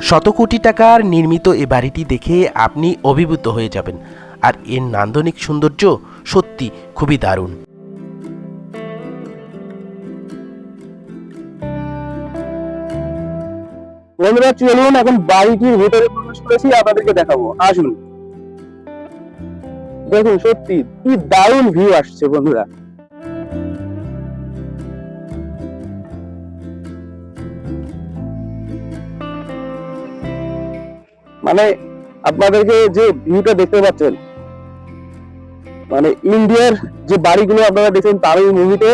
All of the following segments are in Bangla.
শত কোটি টাকার নির্মিত এ বাড়িটি দেখে আপনি অভিভূত হয়ে যাবেন। আর এর নান্দনিক সৌন্দর্য সত্যি খুবই দারুণ। বন্ধুরা চলুন এখন বাড়িটির ভেতরে প্রবেশ করেছি, আপনাদেরকে দেখাবো। আসুন। দেখুন, সত্যি কি দারুণ ভিউ আসছে, বন্ধুরা। মানে আপনাদেরকে যে ভিউটা দেখতে পাচ্ছেন মানে ইন্ডিয়ার যে বাড়িগুলো আপনারা দেখছেন তারই মুভিতে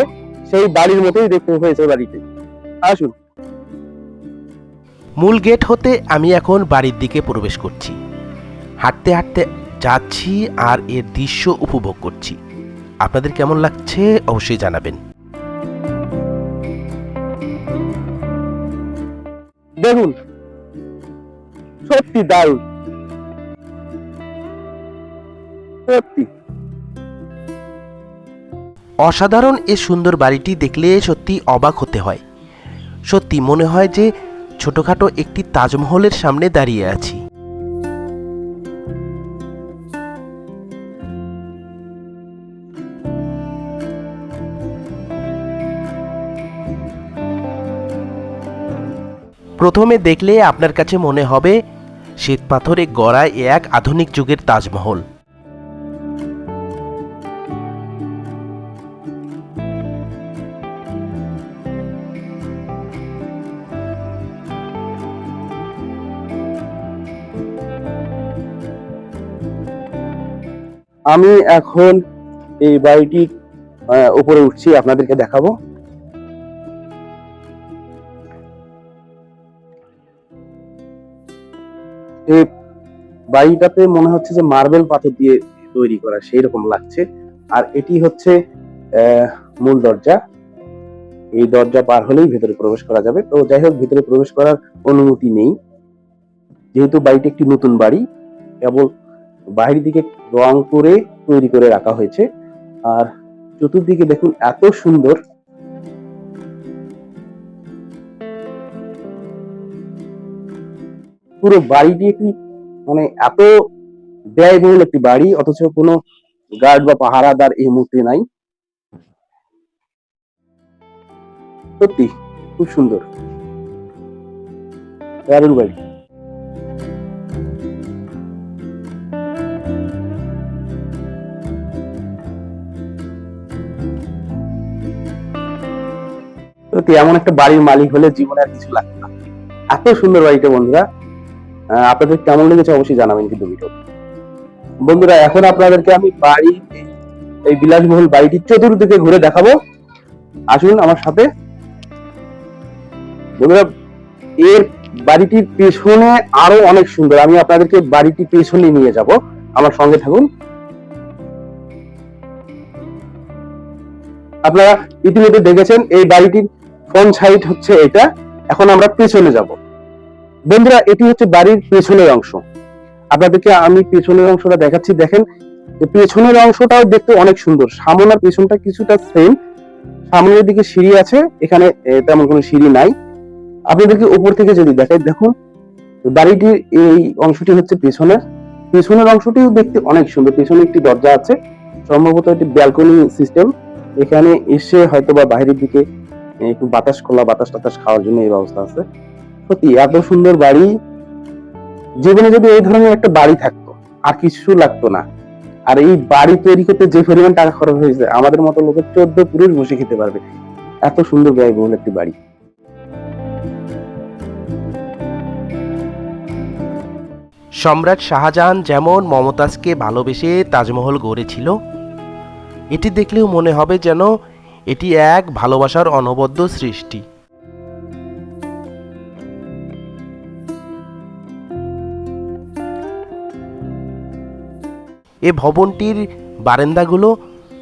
সেই বাড়ির মতোই দেখতে হয়েছে বাড়িতে। আসুন। মূল গেট হতে আমি এখন বাড়ির দিকে প্রবেশ করছি। হাঁটতে হাঁটতে যাচ্ছি আর এর দৃশ্য উপভোগ করছি। আপনাদের কেমন লাগছে অবশ্যই জানাবেন। দেখুন সত্যি দারুণ। সত্যি। অসাধারণ এ সুন্দর বাড়িটি দেখলে সত্যি অবাক হতে হয়। সত্যি মনে হয় যে ছোটখাটো একটি তাজমহলের সামনে দাঁড়িয়ে আছি। প্রথমে দেখলে আপনার কাছে মনে হবে শ্বেত পাথরে গড়া এক আধুনিক যুগের তাজমহল। আমি এখন এই বাড়িটি উপরে উঠছি, আপনাদেরকে দেখাবো। এই বাড়িটাতে মনে হচ্ছে যে মার্বেল পাথর দিয়ে তৈরি করা সেই রকম লাগছে। আর এটি হচ্ছে মূল দরজা। এই দরজা পার হলেই ভেতরে প্রবেশ করা যাবে। তো যাই হোক, ভেতরে প্রবেশ করার অনুমতি নেই। যেহেতু বাড়িটি একটি নতুন বাড়ি, কেবল বাইরের দিকে রং করে তৈরি করে রাখা হয়েছে। আর চতুর্দিকে দেখুন এত সুন্দর পুরো বাড়িটি একটি মানে এত ব্যয়বহুল একটি বাড়ি? অথচ কোনো গার্ড বা পাহারাদার এই মুহূর্তে নাই। সত্যি, খুব সুন্দর। দারুণ বাড়ি সত্যি, এমন একটা বাড়ির মালিক হলে জীবনে আর কিছু লাগবে না। এত সুন্দর বাড়িটা, বন্ধুরা। আপনাদের কেমন লেগেছে অবশ্যই জানাবেন কিন্তু ভিডিও বন্ধুরা, এখন আপনাদেরকে আমি বাড়ি, এই- বিলাসবহুল বাড়িটির চতুর্দিকে ঘুরে দেখাবো। আসুন আমার সাথে। বন্ধুরা, এর বাড়িটির পেছনে আরও অনেক সুন্দর। আমি আপনাদেরকে বাড়িটির পেছনে নিয়ে যাব। আমার সঙ্গে থাকুন। আপনারা ইতিমধ্যে দেখেছেন, এই বাড়িটির ফ্রন্ট সাইড হচ্ছে এটা। এখন আমরা পেছনে যাব। বন্ধুরা, এটি হচ্ছে বাড়ির পেছনের অংশ। আপনাদেরকে আমি পেছনের অংশটা দেখাচ্ছি। দেখেন পেছনের অংশটাও দেখতে অনেক সুন্দর। সামনে আর পেছনটা কিছুটা সেম সামনের দিকে সিঁড়ি আছে, এখানে তেমন কোনো সিঁড়ি নাই। আপনাদেরকে উপর থেকে যদি দেখাই, দেখুন, বাড়িটির এই অংশটি হচ্ছে পেছনের। পেছনের অংশটিও দেখতে অনেক সুন্দর। পেছনে একটি দরজা আছে, সম্ভবত একটি ব্যালকনি সিস্টেম এখানে এসে হয়তো বা বাইরের দিকে একটু বাতাস খোলা বাতাস টাতাস খাওয়ার জন্য এই ব্যবস্থা আছে। সত্যি, এত সুন্দর বাড়ি, জীবনে যদি এই ধরনের একটা বাড়ি থাকতো, আর কিছু লাগতো না। আর এই বাড়ি তৈরি করতে যে পরিমাণ টাকা খরচ হয়েছে, আমাদের মতো লোকের চোদ্দ পুরুষ বসে খেতে পারবে। এত সুন্দর ব্যয়বহুল একটি বাড়ি। সম্রাট শাহজাহান যেমন মমতাজকে ভালোবেসে তাজমহল গড়েছিল, এটি দেখলেও মনে হবে যেন এটি এক ভালোবাসার অনবদ্য সৃষ্টি। এ ভবনটির বারান্দাগুলো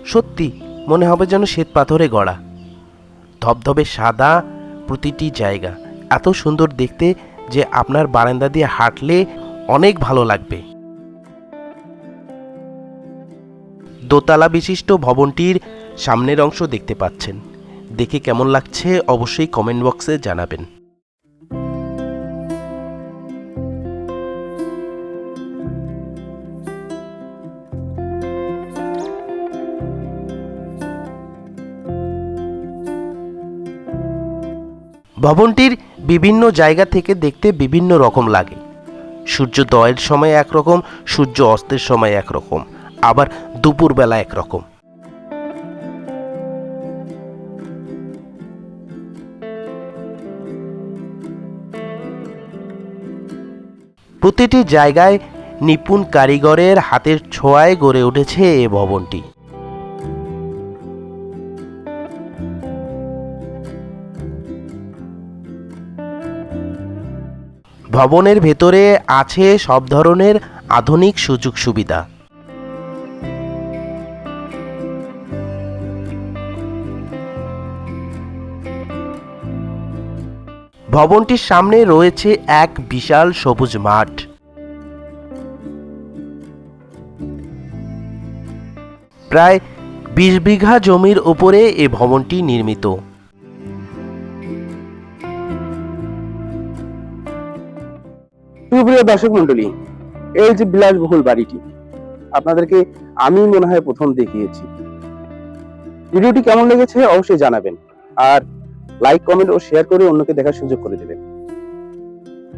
সত্যি মনে হবে যেন শ্বেত পাথরে গড়া। ধবধবে সাদা প্রতিটি জায়গা। এত সুন্দর দেখতে যে আপনার বারান্দা দিয়ে হাঁটলে অনেক ভালো লাগবে। দোতলা বিশিষ্ট ভবনটির সামনের অংশ দেখতে পাচ্ছেন। দেখে কেমন লাগছে অবশ্যই কমেন্ট বক্সে জানাবেন। ভবনটির বিভিন্ন জায়গা থেকে দেখতে বিভিন্ন রকম লাগে। সূর্যোদয়ের সময় একরকম, সূর্য অস্তের সময় একরকম, আবার দুপুরবেলা একরকম। প্রতিটি জায়গায় নিপুণ কারিগরের হাতের ছোঁয়ায় গড়ে উঠেছে এ ভবনটি। ভবনের ভেতরে আছে সব ধরনের আধুনিক সুযোগ সুবিধা। ভবনটির সামনে রয়েছে এক বিশাল সবুজ মাঠ। প্রায় বিশ বিঘা জমির উপরে এ ভবনটি নির্মিত। সুপ্রিয় দর্শক মন্ডলী এই যে বিলাসবহুল বাড়িটি, আপনাদেরকে আমি মনে হয় প্রথম দেখিয়েছি। ভিডিওটি কেমন লেগেছে অবশ্যই জানাবেন, আর লাইক কমেন্ট ও শেয়ার করে অন্যকে দেখার সুযোগ করে দেবেন।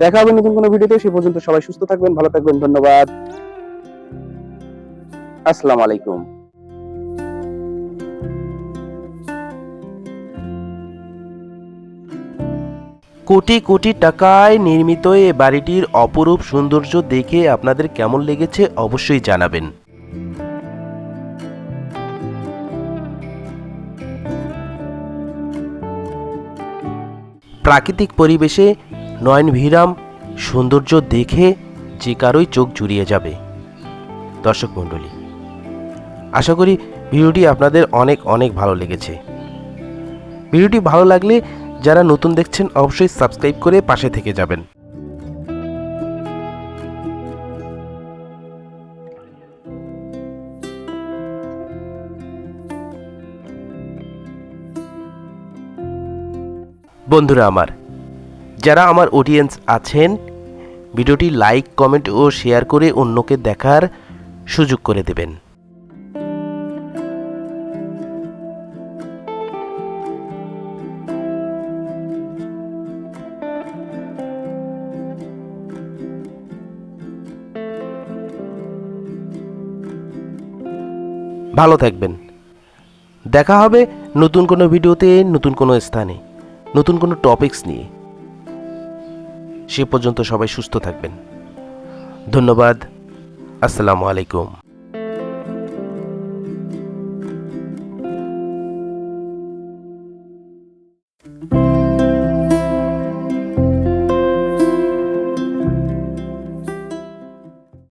দেখা হবে নতুন কোনো ভিডিওতে, সে পর্যন্ত সবাই সুস্থ থাকবেন, ভালো থাকবেন, ধন্যবাদ। আসসালামু আলাইকুম। কোটি কোটি টাকায় নির্মিত এ বাড়িটির অপরূপ সৌন্দর্য দেখে আপনাদের কেমন লেগেছে অবশ্যই জানাবেন। প্রাকৃতিক পরিবেশে নয়ন ভিরাম সৌন্দর্য দেখে যে কারোই চোখ জুড়িয়ে যাবে। দর্শক মণ্ডলী, আশা করি ভিডিওটি আপনাদের অনেক অনেক ভালো লেগেছে। ভিডিওটি ভালো লাগলে যারা নতুন দেখছেন, অবশ্যই সাবস্ক্রাইব করে পাশে থেকে যাবেন। বন্ধুরা আমার, যারা আমার অডিয়েন্স আছেন, ভিডিওটি লাইক কমেন্ট ও শেয়ার করে অন্যকে দেখার সুযোগ করে দেবেন। ভালো থাকবেন। দেখা হবে নতুন কোনো ভিডিওতে, নতুন কোনো স্থানে, নতুন কোনো টপিকস নিয়ে। সে পর্যন্ত সবাই সুস্থ থাকবেন। ধন্যবাদ। আসসালামু আলাইকুম।